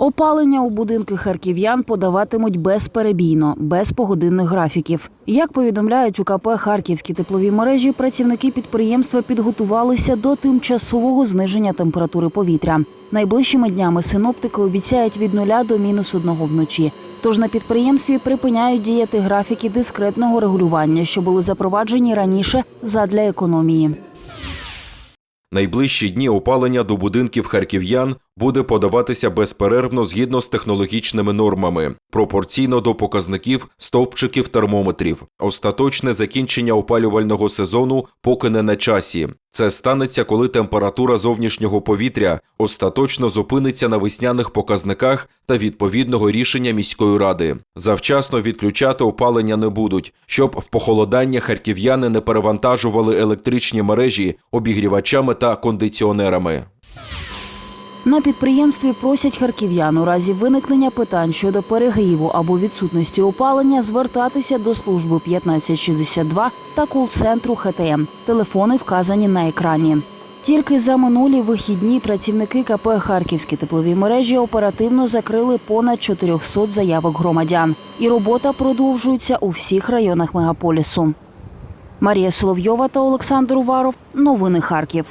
Опалення у будинки харків'ян подаватимуть безперебійно, без погодинних графіків. Як повідомляють у КП Харківські теплові мережі, працівники підприємства підготувалися до тимчасового зниження температури повітря. Найближчими днями синоптики обіцяють від нуля до мінус одного вночі. Тож на підприємстві припиняють діяти графіки дискретного регулювання, що були запроваджені раніше задля економії. Найближчі дні опалення до будинків харків'ян буде подаватися безперервно згідно з технологічними нормами, пропорційно до показників стовпчиків термометрів. Остаточне закінчення опалювального сезону поки не на часі. Це станеться, коли температура зовнішнього повітря остаточно зупиниться на весняних показниках та відповідного рішення міської ради. Завчасно відключати опалення не будуть, щоб в похолодання харків'яни не перевантажували електричні мережі обігрівачами та кондиціонерами. На підприємстві просять харків'ян у разі виникнення питань щодо перегріву або відсутності опалення звертатися до служби 1562 та кол-центру ХТМ. Телефони вказані на екрані. Тільки за минулі вихідні працівники КП Харківські теплові мережі оперативно закрили понад 400 заявок громадян. І робота продовжується у всіх районах мегаполісу. Марія Соловйова та Олександр Уваров. Новини Харків.